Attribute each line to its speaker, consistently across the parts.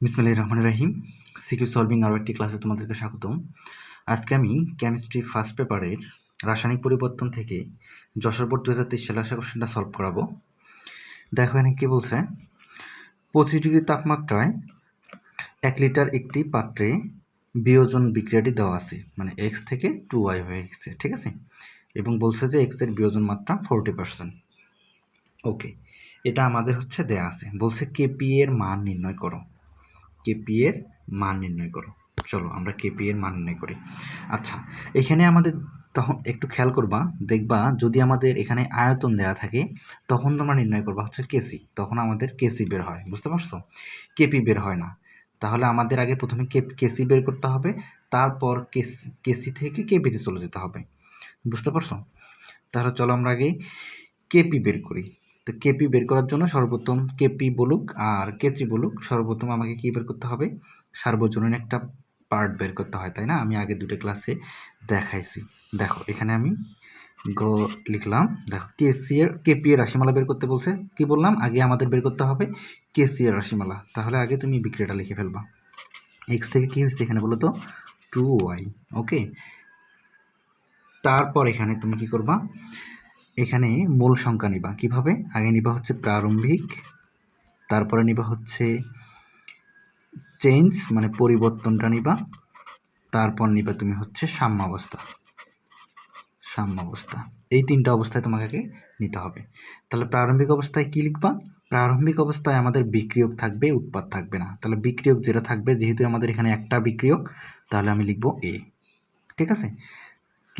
Speaker 1: বিসমিল্লাহির রহমানির রাহিম। CQ solving আরও একটি ক্লাসে তোমাদেরকে স্বাগতম। আজকে আমি কেমিস্ট্রি ফার্স্ট পেপারের রাসায়নিক পরিবর্তন থেকে যশোর দু হাজার তেইশ সালে আসা কোশ্চেনটা সলভ করাবো। দেখো এখানে কী বলছে? পঁচিশ ডিগ্রি তাপমাত্রায় এক লিটার একটি পাত্রে বিয়োজন বিক্রিয়াটি দেওয়া আছে মানে এক্স থেকে টু ওয়াই হয়ে গেছে, ঠিক আছে? এবং বলছে যে এক্সের বিয়োজন মাত্রা ফোরটি পার্সেন্ট ওকে, এটা আমাদের হচ্ছে দেয়া আছে। বলছে কেপি এর মান নির্ণয় করো। কেপি এর মান নির্ণয় করো। চলো আমরা কেপি এর মান নির্ণয় করি। আচ্ছা এখানে আমাদের তখন একটু খেয়াল করবা, দেখবা যদি আমাদের এখানে আয়তন দেওয়া থাকে, তখন তোমরা নির্ণয় করবা হচ্ছে কেসি তখন আমাদের কেসি বের হয়, বুঝতে পারছ? কেপি বের হয় না। তাহলে আমাদের আগে প্রথমে কেসি বের করতে হবে, তারপর কেসি কেসি থেকে কেপিতে চলে যেতে হবে। বুঝতে পারছ? তাহলে চলো আমরা আগে কেপি বের করি। তো কেপি বের করার জন্য সর্বপ্রথম কেপি বলুক আর কেচি বলুক সর্বপ্রথম আমাকে কী বের করতে হবে? সার্বজনীন একটা পার্ট বের করতে হয়, তাই না? আমি আগে দুটো ক্লাসে দেখাইছি। দেখো, এখানে আমি গ লিখলাম। দেখো কেসি এর কেপি এর রাশিমালা বের করতে বলছে। কি বললাম? আগে আমাদের বের করতে হবে কেসি এর রাশিমালা। তাহলে আগে তুমি বিক্রিয়াটা লিখে ফেলবা। এক্স থেকে কী হচ্ছে এখানে বলো তো? টু ওয়াই ওকে তারপর এখানে তুমি কি করবা? এখানে মূল সংখ্যা নিবা। কীভাবে? আগে নিবা হচ্ছে প্রারম্ভিক, তারপরে নিবা হচ্ছে চেঞ্জ মানে পরিবর্তনটা নিবা, তারপর নিবা তুমি হচ্ছে সাম্যাবস্থা। সাম্যাবস্থা। এই তিনটা অবস্থায় তোমাকে নিতে হবে। তাহলে প্রারম্ভিক অবস্থায় কি লিখবা? প্রারম্ভিক অবস্থায় আমাদের বিক্রিয়ক থাকবে, উৎপাদ থাকবে না। তাহলে বিক্রিয়ক যেটা থাকবে, যেহেতু আমাদের এখানে একটা বিক্রিয়ক, তাহলে আমি লিখব এ ঠিক আছে?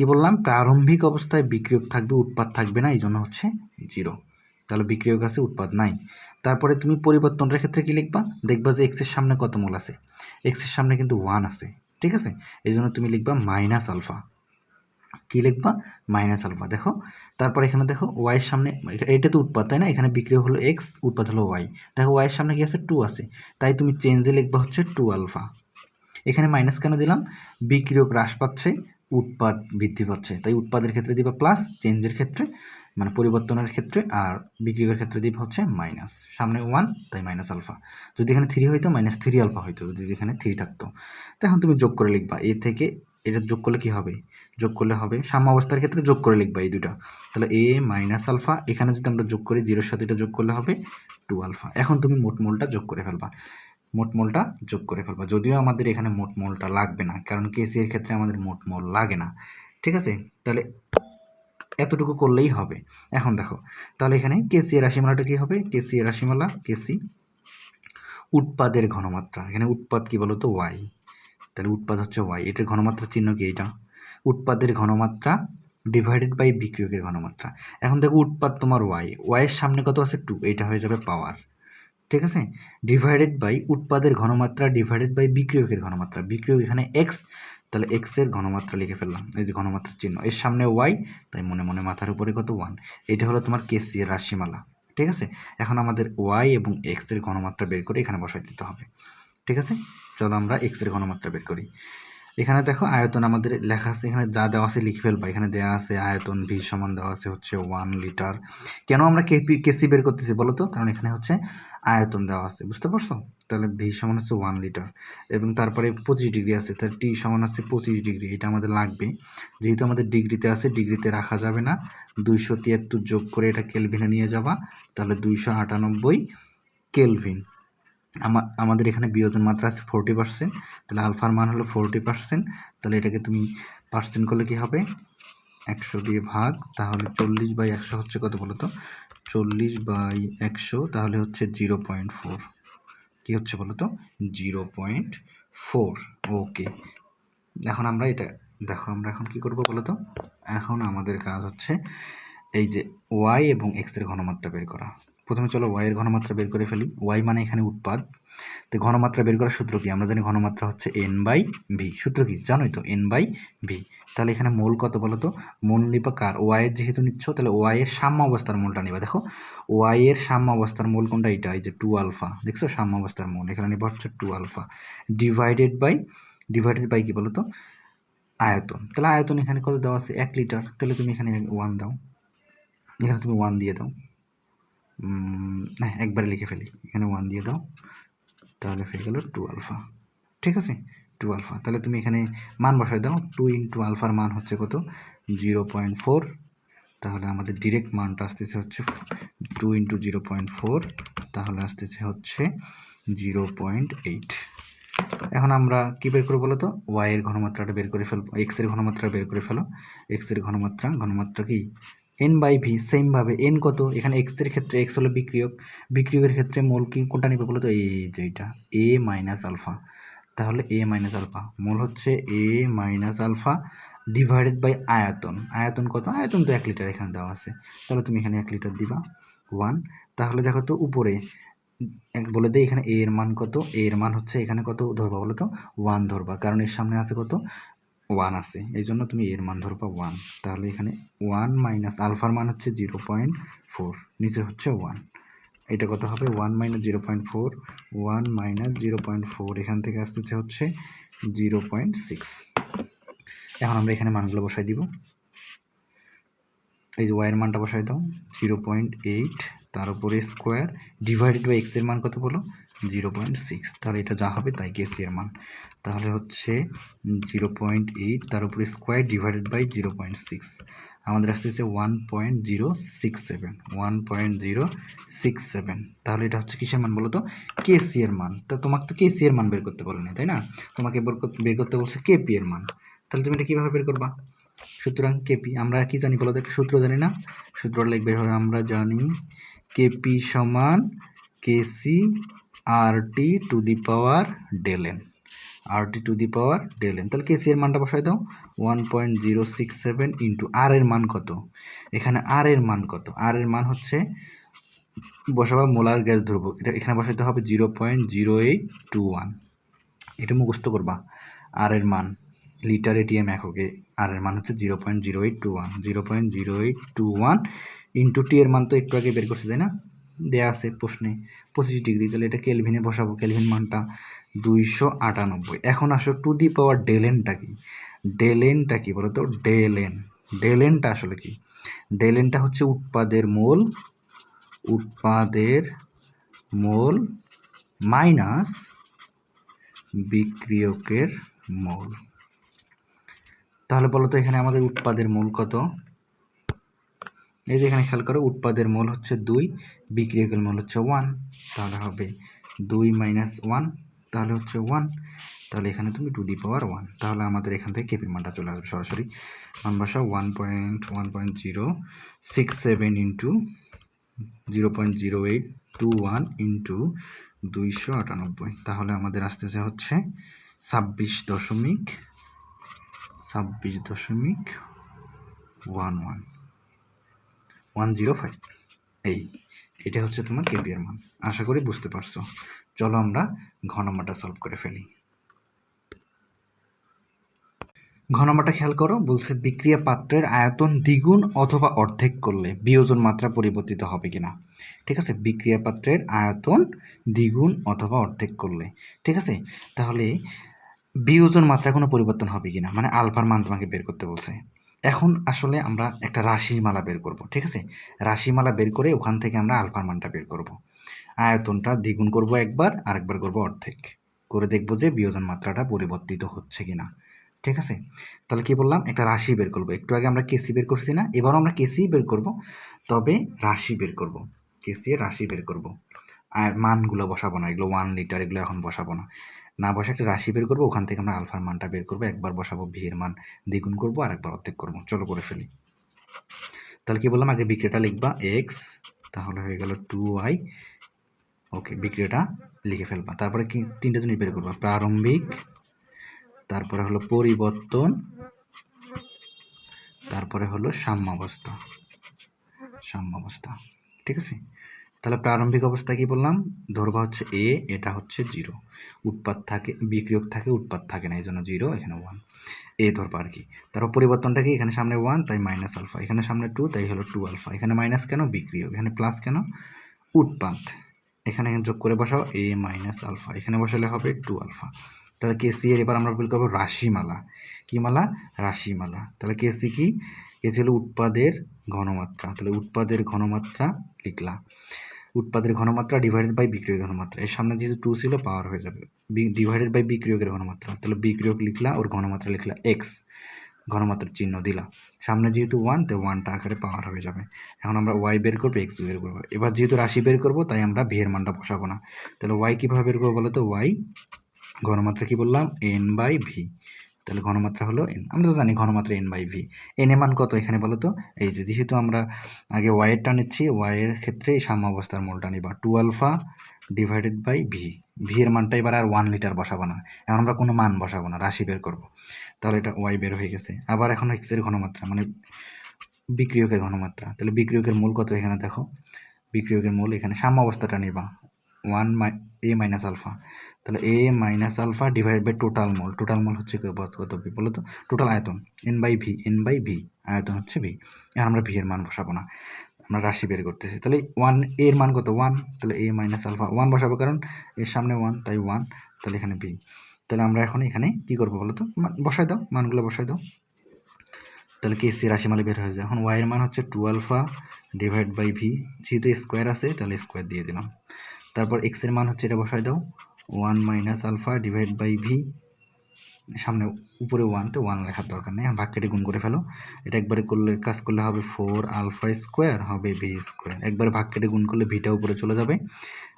Speaker 1: কি বললাম? প্রারম্ভিক অবস্থায় বিক্রিয়ক থাকবে, উৎপাদ থাকবে না এই জন্য হচ্ছে জিরো তাহলে বিক্রিয়ক আছে, উৎপাদ নাই। তারপরে তুমি পরিবর্তনের ক্ষেত্রে কি লিখবা? দেখবা যে এক্সের সামনে কত মোল আছে। এক্সের সামনে কিন্তু ওয়ান আছে, ঠিক আছে? এই জন্য তুমি লিখবা মাইনাস আলফা কি লিখবা? মাইনাস আলফা দেখো, তারপর এখানে দেখো ওয়াইয়ের সামনে, এটা তো উৎপাদ, তাই না? এখানে বিক্রিয়ক হলো এক্স উৎপাদ হলো ওয়াই দেখো ওয়াইয়ের সামনে কি আছে? টু আছে। তাই তুমি চেঞ্জে লিখবা হচ্ছে টু আলফা এখানে মাইনাস কেন দিলাম? বিক্রিয়ক হ্রাস পাচ্ছে উৎপাদ বৃদ্ধি পাচ্ছে। তাই উৎপাদের ক্ষেত্রে দিবা প্লাস চেঞ্জের ক্ষেত্রে মানে পরিবর্তনের ক্ষেত্রে, আর বিক্রিয়কের ক্ষেত্রে দিবা হচ্ছে মাইনাস সামনে ওয়ান তাই মাইনাস আলফা যদি এখানে থ্রি হইতো মাইনাস থ্রি আলফা হইতো, যদি এখানে থ্রি থাকতো। তো এখন তুমি যোগ করে লিখবা। এ থেকে এটা যোগ করলে কি হবে? যোগ করলে হবে সাম্য অবস্থার ক্ষেত্রে যোগ করে লিখবা এই দুটা তাহলে এ মাইনাস আলফা এখানে যদি আমরা যোগ করি জিরোর সাথে এটা যোগ করলে হবে টু আলফা এখন তুমি মোট মোলটা যোগ করে ফেলবা। মোট মোলটা যোগ করে ফেলব। যদিও আমাদের এখানে মোট মোলটা লাগবে না, কারণ কেসি এর ক্ষেত্রে আমাদের মোট মোল লাগে না। ঠিক আছে? তাহলে এতটুকু করলেই হবে। এখন দেখো, তাহলে এখানে কেসি এর রাশিমালাটা কী হবে? কেসি এর রাশিমালা, কেসি উৎপাদের ঘনমাত্রা। এখানে উৎপাদ কি বলতো? ওয়াই তাহলে উৎপাদ হচ্ছে ওয়াই এটার ঘনমাত্রা চিহ্ন কি এটা? উৎপাদের ঘনমাত্রা ডিভাইডেড বাই বিক্রিয়কের ঘনমাত্রা। এখন দেখো, উৎপাদ তোমার ওয়াই ওয়াইয়ের সামনে কত আছে? টু এইটা হয়ে যাবে পাওয়ার ঠিক আছে? ডিভাইডেড বাই উৎপাদের ঘনমাত্রা ডিভাইডেড বাই বিক্রিয়কের ঘনমাত্রা। বিক্রিয়ক এখানে এক্স তাহলে এক্সের ঘনমাত্রা লিখে ফেললাম। এই যে ঘনমাত্রার চিহ্ন। এর সামনে ওয়াই তাই মনে মনে মাথার উপরে কত? ওয়ান এটা হলো তোমার কেসি রাশিমালা। ঠিক আছে? এখন আমাদের ওয়াই এবং এক্সের ঘনমাত্রা বের করে এখানে বসাই দিতে হবে। ঠিক আছে? চলো আমরা এক্সের ঘনমাত্রা বের করি। এখানে দেখো আয়তন আমাদের লেখা আছে, এখানে যা দেওয়া আছে লিখে ফেলবা। এখানে দেওয়া আছে আয়তন ভি সমান দেওয়া আছে হচ্ছে ওয়ান লিটার কেন আমরা কেপি কেসি বের করতেছি বলো তো? কারণ এখানে হচ্ছে আয়তন দেওয়া আছে, বুঝতে পারছ? তাহলে ভি সমান হচ্ছে ওয়ান লিটার এবং তারপরে পঁচিশ ডিগ্রি আছে, তাহলে টি সমান আছে পঁচিশ ডিগ্রি এটা আমাদের লাগবে। যেহেতু আমাদের ডিগ্রিতে আছে ডিগ্রিতে রাখা যাবে না। দুইশো তিয়াত্তর যোগ করে এটা কেলভিনে নিয়ে যাবা, তাহলে দুইশো আটানব্বই কেলভিন আমাদের এখানে বিয়োজন মাত্রা আছে ফোরটি পার্সেন্ট তাহলে আলফার মান হলো ফোরটি পার্সেন্ট তাহলে এটাকে তুমি পার্সেন্ট করলে কি হবে? একশো দিয়ে ভাগ, তাহলে চল্লিশ বাই একশো হচ্ছে কত বলো তো? চল্লিশ বাই একশো তাহলে হচ্ছে জিরো পয়েন্ট ফোর কী হচ্ছে বলো তো? জিরো পয়েন্ট ফোর ওকে এখন আমরা এটা, দেখো আমরা এখন কি করব বলো তো? এখন আমাদের কাজ হচ্ছে এই যে ওয়াই এবং এক্সের ঘনমাত্রা বের করা। প্রথমে চলো ওয়াইয়ের ঘনমাত্রা বের করে ফেলি। ওয়াই মানে এখানে উৎপাদ। তো ঘনমাত্রা বের করার সূত্র কি? আমরা জানি ঘনমাত্রা হচ্ছে এন বাই ভি সূত্র কি? জানোই তো এন বাই ভি তাহলে এখানে মোল কত বলো তো? মোল নিবা কার? ওয়াইয়ের যেহেতু নিচ্ছ, তাহলে ওয়াইয়ের সাম্য অবস্থার মোলটা নিবা। দেখো ওয়াইয়ের সাম্য অবস্থার মোল কোনটা? এটা এই যে টু আলফা দেখছ? সাম্য অবস্থার মোল। এখানে নিবা হচ্ছে two alpha divided by divided by কি বলো তো? আয়তন। তাহলে আয়তন এখানে কত দেওয়া আছে? এক লিটার তাহলে তুমি এখানে ওয়ান দাও। এখানে তুমি ওয়ান দিয়ে দাও। হ্যাঁ একবারে লিখে ফেলি। এখানে ওয়ান দিয়ে দাও। তাহলে হয়ে গেল টু আলফা ঠিক আছে? টু আলফা তাহলে তুমি এখানে মান বসাই দাও। টু ইন্টু আলফার মান হচ্ছে কত? জিরো পয়েন্ট ফোর তাহলে আমাদের ডিরেক্ট মানটা আসতেছে হচ্ছে two into zero point four তাহলে আসতেছে হচ্ছে জিরো পয়েন্ট এইট এখন আমরা কী বের করব বলো তো ওয়াই এর ঘনমাত্রাটা বের করে ফেলব। এক্সের ঘনমাত্রা বের করে ফেলো। এক্সের ঘনমাত্রা ঘনমাত্রা কি? এন বাই ভি সেমভাবে এন কত? এখানে এক্সের ক্ষেত্রে এক্স হলো বিক্রিয়ক। বিক্রিয়কের ক্ষেত্রে মোল কি, কোনটা নিবে বলো তো এই যে এটা এ মাইনাস আলফা তাহলে এ মাইনাস আলফা মোল হচ্ছে A minus alpha divided by আয়তন। আয়তন কত? আয়তন তো এক লিটার এখানে দেওয়া আছে। তাহলে তুমি এখানে এক লিটার দিবা। ওয়ান তাহলে দেখো তো উপরে। এক বলে দেয় এখানে এ এর মান কত? এর মান হচ্ছে এখানে কত ধরবা বলো তো ওয়ান ধরবা। কারণ এর সামনে আছে কত? ওয়ান আছে। এই জন্য তুমি এর মান ধরবা ওয়ান তাহলে এখানে ওয়ান মাইনাস আলফার মান হচ্ছে জিরো পয়েন্ট ফোর নিচে হচ্ছে ওয়ান এটা কত হবে? One minus zero point four one minus zero point four এখান থেকে আসতেছে হচ্ছে জিরো পয়েন্ট সিক্স এখন আমরা এখানে মানগুলো বসাই দিব। এই যে ওয়াইয়ের মানটা বসাই দাও জিরো পয়েন্ট এইট তার উপরে স্কোয়ার ডিভাইডেড বাই এক্সের মান কত বলো? জিরো পয়েন্ট সিক্স, তাহলে এটা যা হবে তাই কেসি এর মান। তাহলে হচ্ছে জিরো পয়েন্ট এইট, তার উপরে square divided by zero point six. আমাদের আসতেছে one point zero six seven, one point zero six seven. তাহলে এটা হচ্ছে কিসের মান বলো তো কেসি এর মান। তা তোমাকে তো কেসি এর মান বের করতে বলে না তাই না? তোমাকে বের করতে বলছে কেপি এর মান। তাহলে তুমি এটা কীভাবে বের করবা? সুতরাং কেপি, আমরা কি জানি বলো তো, একটা সূত্র জানি না? সূত্রটা লিখবে এভাবে, আমরা জানি কেপি সমান KC R T to the power del N R T to the power del N তাহলে কেসি এর মানটা বসাই দাও one point zero six seven into R এর মান কত? এখানে আর এর মান কত? আর এর মান হচ্ছে বসাবা মোলার গ্যাস ধরবো এটা এখানে বসাইতে হবে zero point zero eight two one এটা মুখস্থ করবা আর এর মান লিটার এটিএম এককে। আর এর মান হচ্ছে zero point zero eight two zero point zero eight two one into T এর মান তো একটু আগে বের করছে, তাই না? দেয়া আছে প্রশ্নে পঁচিশ ডিগ্রি, তাহলে এটা কেলভিনে বসাবো কেলভিন মানটা দুইশো আটানব্বই। এখন আসো টু দি পাওয়ার ডেলেনটা কি? ডেলেনটা কি বলতো? ডেলেন ডেলেনটা আসলে কি? ডেলেনটা হচ্ছে উৎপাদের মোল উৎপাদের মোল মাইনাস বিক্রিয়কের মোল। তাহলে বলো তো এখানে আমাদের উৎপাদের মূল কত? এই যে এখানে খেয়াল করো, উৎপাদের মূল হচ্ছে দুই বিক্রিয়কের মূল হচ্ছে ওয়ান তাহলে হবে দুই মাইনাস ওয়ান তাহলে হচ্ছে ওয়ান তাহলে এখানে তুমি টু ডি পাওয়ার ওয়ান তাহলে আমাদের এখান থেকে কেপির মানটা চলে আসবে সরাসরি বসা one point one point zero six seven into zero point zero eight two one into দুইশো আটানব্বই, তাহলে আমাদের আসতেছে হচ্ছে ছাব্বিশ দশমিক ছাব্বিশ দশমিক one one one zero five এই, এটা হচ্ছে তোমার কেপিআর মান। আশা করি বুঝতে পারছ। চলো আমরা ঘনমাটা সলভ করে ফেলি। ঘনমাটা খেয়াল করো, বলছে বিক্রিয়া পাত্রের আয়তন দ্বিগুণ অথবা অর্ধেক করলে বিয়োজন মাত্রা পরিবর্তিত হবে কিনা। ঠিক আছে? বিক্রিয়া পাত্রের আয়তন দ্বিগুণ অথবা অর্ধেক করলে। ঠিক আছে? তাহলে বিয়োজন মাত্রা কোনো পরিবর্তন হবে কিনা? মানে আলফার মান তোমাকে বের করতে বলছে। এখন আসলে আমরা একটা রাশিমালা বের করব, ঠিক আছে? রাশিমালা বের করে ওখান থেকে আমরা আলফার মানটা বের করব। আয়তনটা দ্বিগুণ করব একবার, আরেকবার করব অর্ধেক। করে দেখব যে বিয়োজন মাত্রাটা পরিবর্তিত হচ্ছে কিনা, ঠিক আছে? তাহলে কি বললাম? একটা রাশি বের করব। একটু আগে আমরা কেসি বের করছি না? এবারও আমরা কেসি বের করব, তবে রাশি বের করব। কেসি রাশি বের করব। আর মানগুলো বসাবো না, এগুলো ওয়ান লিটার এগুলো এখন বসাবো না। না বসে একটা রাশি বের করব, ওখান থেকে আমরা আলফার মানটা বের করব, একবার বসাবো ভি এর মান দ্বিগুণ করব, আর একবার অর্ধেক করব। চলো করে ফেলি। তাহলে কি বললাম? আগে বিক্রিয়াটা লিখবা এক্স তাহলে হয়ে গেল টু ওয়াই ওকে বিক্রিয়াটা লিখে ফেলবা। তারপরে কি, তিনটা জিনিস বের করবা, প্রারম্ভিক, তারপরে হলো পরিবর্তন, তারপরে হলো সাম্যাবস্থা। সাম্যাবস্থা, ঠিক আছে? তাহলে প্রারম্ভিক অবস্থা কি বললাম? ধরবা হচ্ছে এ এটা হচ্ছে জিরো উৎপাদ থাকে, বিক্রিয়ক থাকে উৎপাদ থাকে না এই জন্য জিরো এখানে ওয়ান এ ধরবা আর কি। তারপর পরিবর্তনটা কি? এখানে সামনে ওয়ান তাই মাইনাস আলফা এখানে সামনে টু তাই হলো টু আলফা এখানে মাইনাস কেন? বিক্রিয়ক। এখানে প্লাস কেন? উৎপাদ এখানে যোগ করে বসাও এ মাইনাস আলফা এখানে বসালে হবে টু আলফা তাহলে কেসি এর এবার আমরা বের করব রাশিমালা। কি মালা? রাশিমালা। তাহলে কেসি কি? কেসি হলো উৎপাদের ঘনমাত্রা। তাহলে উৎপাদের ঘনমাত্রা লিখলা। উৎপাদের ঘনমাত্রা ডিভাইডেড বাই বিক্রিয়কের ঘনমাত্রা। এর সামনে যেহেতু টু ছিল পাওয়ার হয়ে যাবে। ডিভাইডেড বাই বিক্রিয়কের ঘনমাত্রা। তাহলে বিক্রিয়ক লিখলা, ওর ঘনমাত্রা লিখলা এক্স ঘনমাত্রার চিহ্ন দিলা। সামনে যেহেতু ওয়ান তো ওয়ানটা আকারে পাওয়ার হয়ে যাবে। এখন আমরা ওয়াই বের করব এক্স বের করব। এবার যেহেতু রাশি বের করব, তাই আমরা এর মানটা বসাবো না। তাহলে ওয়াই কীভাবে বের করব বলো তো ওয়াই ঘনমাত্রা কি বললাম? এন বাই ভি তাহলে ঘনমাত্রা হলো এন আমরা তো জানি ঘনমাত্রা এন বাই ভি এন এর মান কত এখানে বলো তো এই যে, যেহেতু আমরা আগে ওয়াইয়েরটা নিচ্ছি ওয়াইয়ের ক্ষেত্রে সাম্য অবস্থার মোলটা নিবা। Two alpha divided by V V এর মানটা এবার আর ওয়ান লিটার বসাবো না। এখন আমরা কোনো মান বসাবো না, রাশি বের করব। তাহলে এটা ওয়াই বের হয়ে গেছে। আবার এখন এক্সের ঘনমাত্রা মানে বিক্রিয়কের ঘনমাত্রা। তাহলে বিক্রিয়কের মূল কত এখানে দেখো? বিক্রিয়কের মূল এখানে সাম্য অবস্থাটা নিবা। One my A minus alpha তাহলে A minus alpha divide by total mole total mole হচ্ছে কত ভি বলো তো। টোটাল আয়তন N by V N by V আয়তন হচ্ছে ভি এখন আমরা ভি এর মান বসাবো না। আমরা রাশি বের করতেছি। তাহলে ওয়ানের মান কত? ওয়ান তাহলে এ মাইনাস আলফা ওয়ান বসাবো কারণ এর সামনে ওয়ান তাই ওয়ান তাহলে এখানে ভি তাহলে আমরা এখন এখানে কী করব বলো তো? বসাই দাও, মানগুলো বসাই দাও। তাহলে কে সি রাশিমালা বের হয়ে যায়। এখন ওয়াইয়ের মান হচ্ছে two alpha divide by V যেহেতু স্কোয়ার আছে, তাহলে স্কোয়ার দিয়ে দিলাম। তারপর এক্সের মান হচ্ছে এটা বসাই দাও। One minus alpha divide by V সামনে উপরে ওয়ান তো ওয়ান লেখার দরকার নেই। ভাগ কেটে গুণ করে ফেলো। এটা একবারে করলে, কাজ করলে হবে ফোর আলফা স্কোয়ার হবে ভি স্কোয়ার একবারে ভাগ কেটে গুণ করলে ভিটা উপরে চলে যাবে।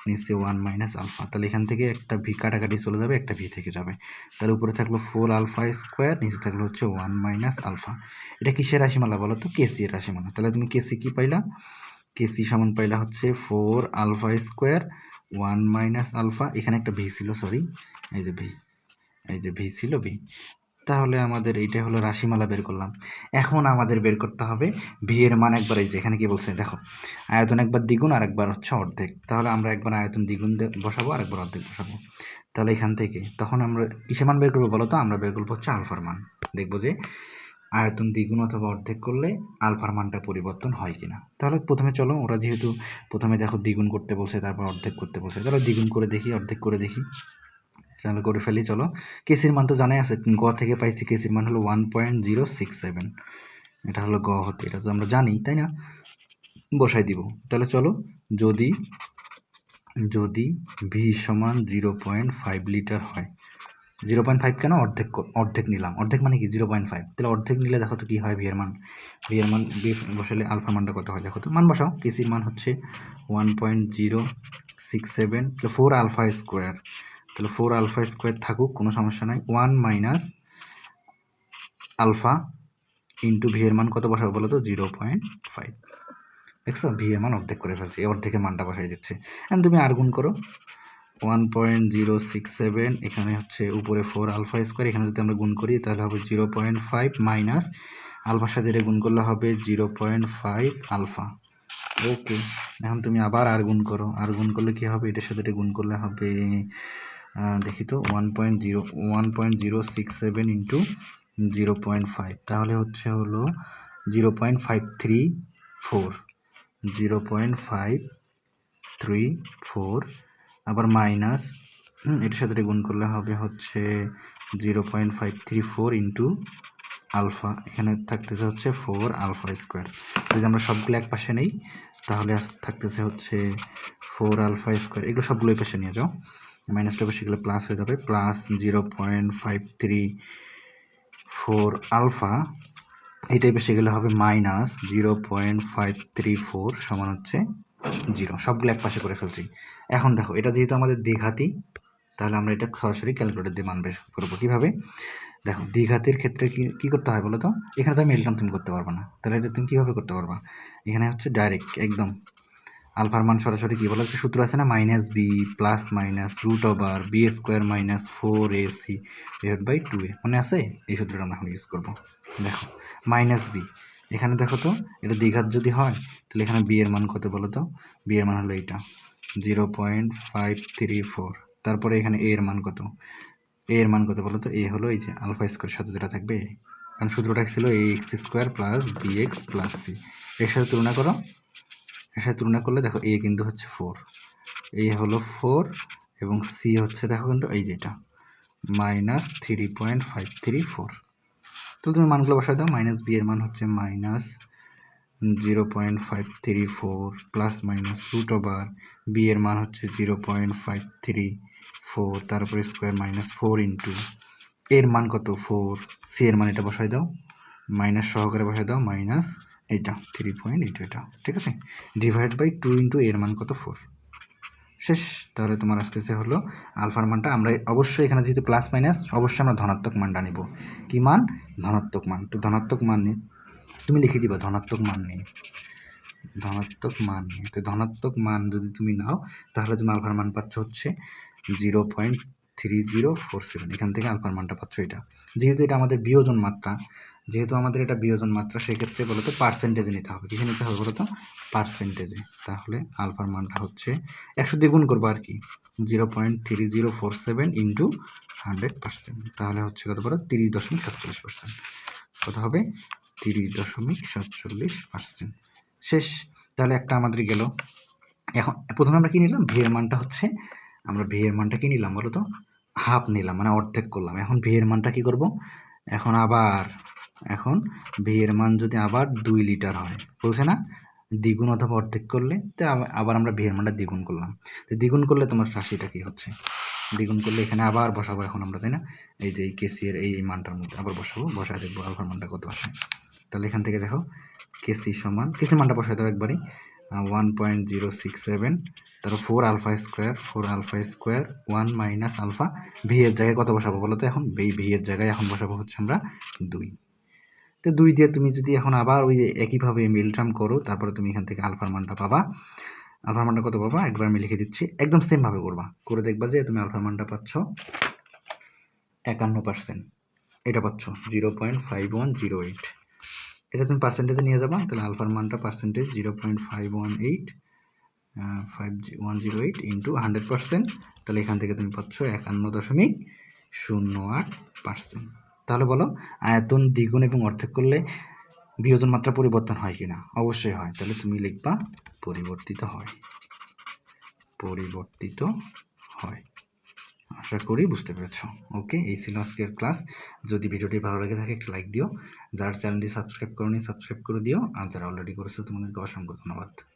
Speaker 1: নিচে ওয়ান মাইনাস আলফা তাহলে এখান থেকে একটা ভি কাটাকাটি চলে যাবে, একটা ভি থেকে যাবে। তাহলে উপরে থাকল ফোর আলফা স্কোয়ার নিচে থাকল হচ্ছে ওয়ান মাইনাস আলফা এটা কিসের রাশিমালা বলো তো? কেসি রাশিমালা। তাহলে তুমি কেসি কি পাইলা? কেসি সমান পাইলা হচ্ছে four alpha square one minus alpha, এখানে একটা ভি ছিল সরি এই যে ভি এই যে ভি ছিল ভি তাহলে আমাদের এইটা হলো রাশিমালা বের করলাম। এখন আমাদের বের করতে হবে ভি এর মান একবার, এই যে এখানে কি বলছে, দেখো, আয়তন একবার দ্বিগুণ আর একবার হচ্ছে অর্ধেক। তাহলে আমরা একবার আয়তন দ্বিগুণ বসাবো আর একবার অর্ধেক বসাবো। তাহলে এখান থেকে, তখন আমরা কিসের মান বের করব বলো তো? আমরা বের করব হচ্ছে আলফার মান। দেখব যে আয়তন দ্বিগুণ অথবা অর্ধেক করলে আলফার মানটা পরিবর্তন হয় কিনা। তাহলে প্রথমে চলো, ওরা যেহেতু প্রথমে দেখো দ্বিগুণ করতে বলছে, তারপর অর্ধেক করতে বলছে। তাহলে দ্বিগুণ করে দেখি, অর্ধেক করে দেখি। চলো করে ফেলি, চলো। কেসির মান তো জানাই আছে, গ থেকে পাইছি কেসির মান হলো one point zero six seven এটা হলো গ হতে, এটা তো আমরা জানি, তাই না? বসাই দিব। তাহলে চলো, যদি যদি ভি সমান জিরো পয়েন্ট ফাইভ লিটার হয় জিরো পয়েন্ট ফাইভ কেন অর্ধেক অর্ধেক নিলাম। অর্ধেক মানে কি? Zero point five. তাহলে অর্ধেক নিলে দেখো তো কী হয় ভি মান। ভি এর মান ভি বসালে আলফা মানটা কত হয়? দেখো তো, মান বসাও। কেসির মান হচ্ছে one point zero six seven তাহলে ফোর আলফা স্কোয়ার তাহলে ফোর আলফা স্কোয়ার থাকুক, কোনো সমস্যা নাই। One minus alpha into V মান কত বসাবো বলো তো? Zero point five. দেখছ? ভি মান অর্ধেক করে ফেলছে। অর্ধেকের মানটা বসাই দিচ্ছে। এখন তুমি আর গুণ করো। One point zero six seven এখানে হচ্ছে উপরে ফোর আলফা স্কোয়ার এখানে যদি আমরা গুণ করি, তাহলে হবে জিরো পয়েন্ট ফাইভ মাইনাস আলফার সাথে এটা গুণ করলে হবে zero point five alpha okay এখন তুমি আবার আর গুণ করো। আর গুণ করলে কী হবে? এটার সাথে এটা গুণ করলে হবে দেখি তো one point zero one point zero six seven into zero point five তাহলে হচ্ছে হলো zero point five three four zero point five three four আবার মাইনাস এটার সাথে গুণ করলে হবে হচ্ছে zero point five three four into alpha এখানে থাকতেছে হচ্ছে ফোর আলফা স্কোয়ার যদি আমরা সবগুলো এক পাশে নেই, তাহলে থাকতেছে হচ্ছে ফোর আলফা স্কোয়ার এগুলো সবগুলো এই পাশে নিয়ে যাও। মাইনাসটা পাশে গেলে প্লাস হয়ে যাবে। Plus zero point five three four alpha এইটাই বেশি গেলে হবে minus zero point five three four সমান হচ্ছে জিরো, সবগুলো এক পাশে করে ফেলছি। এখন দেখো, এটা যেহেতু আমাদের দ্বিঘাতি, তাহলে আমরা এটা সরাসরি ক্যালকুলেটর দিয়ে মান বের করব কীভাবে? দেখো, দ্বিঘাতের ক্ষেত্রে কি, কী করতে হয় বলো তো এখানে তো আমি এলটাম তুমি করতে পারব না। তাহলে এটা তুমি কীভাবে করতে পারবা? এখানে হচ্ছে ডাইরেক্ট একদম আলফার মান সরাসরি কী বলো? একটা সূত্র আছে না? Minus B plus minus root over B square minus four A C divide by two A মনে আছে? এই সূত্রটা আমরা এখন ইউজ করব। দেখো মাইনাস বি এখানে দেখো তো, এটা দ্বিঘাত যদি হয়, তাহলে এখানে বি এর মান কত বলো তো? বি এর মান হলো এইটা। Zero point five three four তারপরে এখানে এ এর মান কত? এ এর মান কত বলো তো? এ হলো এই যে আলফা স্কোয়ার সাথে যেটা থাকবে। কারণ সূত্রটা ছিল? A X square plus B X plus C এর সাথে তুলনা করো। এর সাথে তুলনা করলে দেখো এ কিন্তু হচ্ছে ফোর এ হলো ফোর এবং সি হচ্ছে দেখো কিন্তু এই যেটা minus three point five three four তো তুমি মানগুলো বসাই দাও মাইনাস বি এর মান হচ্ছে minus zero point five three four plus minus root over B এর মান হচ্ছে zero point five three four তারপরে স্কোয়ার মাইনাস ফোর ইন্টু এর মান কত? ফোর সি এর মান এটা বসাই দাও মাইনাস সহকারে বসাই দাও মাইনাস এইটা থ্রি পয়েন্ট এইট এটা, ঠিক আছে? ডিভাইড বাই টু ইন্টু এর মান কত? ফোর শেষ। তাহলে তোমার আসতেছে হলো আলফার মানটা আমরা অবশ্যই এখানে যেহেতু প্লাস মাইনাস অবশ্যই আমরা ধনাত্মক মানটা নেব। কি মান? ধনাত্মক মান। তো ধনাত্মক মান নিয়ে তুমি লিখে দিবা ধনাত্মক মান নিয়ে। ধনাত্মক মান নিয়ে। তো ধনাত্মক মান যদি তুমি নাও, তাহলে তুমি আলফার মান পাচ্ছ হচ্ছে zero point three zero four seven এখান থেকে আলফার মানটা পাচ্ছ এটা। যেহেতু এটা আমাদের বিয়োজন মাত্রা যেহেতু আমাদের এটা বিয়োজন মাত্রা, সেক্ষেত্রে বলো তো পার্সেন্টেজে নিতে হবে। কিসে নিতে হবে বলো তো পার্সেন্টেজে তাহলে আলফার মানটা হচ্ছে একশো দ্বিগুণ করব আর কি। Zero point three zero four seven into hundred percent তাহলে হচ্ছে কত বলো? তিরিশ দশমিক সাতচল্লিশ পার্সেন্ট কত হবে? তিরিশ দশমিক সাতচল্লিশ পার্সেন্ট শেষ। তাহলে একটা আমাদের গেল। এখন প্রথমে আমরা কী নিলাম? ভি এর মানটা হচ্ছে, আমরা ভি এর মানটা কী নিলাম বলো তো হাফ নিলাম মানে অর্ধেক করলাম। এখন ভি এর মানটা কী করব? এখন আবার এখন ভি এর মান যদি আবার দুই লিটার হয়, বলছে না? দ্বিগুণ অথবা অর্ধেক করলে, তো আবার- আমরা ভি এর মানটা দ্বিগুণ করলাম। তো দ্বিগুণ করলে তোমার রাশিটা কী হচ্ছে? দ্বিগুণ করলে এখানে আবার বসাবো এখন আমরা, তাই না? এই যে এই কেসি এর এই মানটার মধ্যে আবার বসাবো, বসায় দেখব আলফার মানটা কত আসে তাহলে এখান থেকে দেখো কেসি সমান কেসি মানটা বসায় দাও একবারই। One point zero six seven তারপর four alpha square four alpha square one minus alpha V এর জায়গায় কত বসাবো বলো তো এখন? এই ভি এর জায়গায় এখন বসাবো হচ্ছে আমরা দুই। তো দুই দিয়ে তুমি যদি এখন আবার ওই একইভাবে মিলটাম করো, তারপরে তুমি এখান থেকে আলফার মানটা পাবা। আলফার মানটা কত পাবা? একবার আমি লিখে দিচ্ছি। একদম সেমভাবে করবা। করে দেখবা যে তুমি আলফার মানটা পাচ্ছ একান্ন পার্সেন্ট এটা পাচ্ছ zero point five one zero eight এটা তুমি পার্সেন্টেজে নিয়ে যাবা, তাহলে আলফার মানটা percentage zero point five one eight five one zero eight into hundred percent তাহলে এখান থেকে তুমি পাচ্ছ একান্ন দশমিক শূন্য আট পার্সেন্ট তাহলে বলো, আয়তন দ্বিগুণ এবং অর্ধেক করলে বিয়োজন মাত্রা পরিবর্তন হয় কিনা? অবশ্যই হয়। তাহলে তুমি লিখবা পরিবর্তিত হয়। পরিবর্তিত হয়। আশা করি বুঝতে পেরেছ। ওকে, এই ছিল আজকের ক্লাস। যদি ভিডিওটি ভালো লাগে থাকে একটা লাইক দিও। যারা চ্যানেলটি সাবস্ক্রাইব করোনি, সাবস্ক্রাইব করে দিও। আর যারা অলরেডি করেছ, তোমাদেরকে অসংখ্য ধন্যবাদ।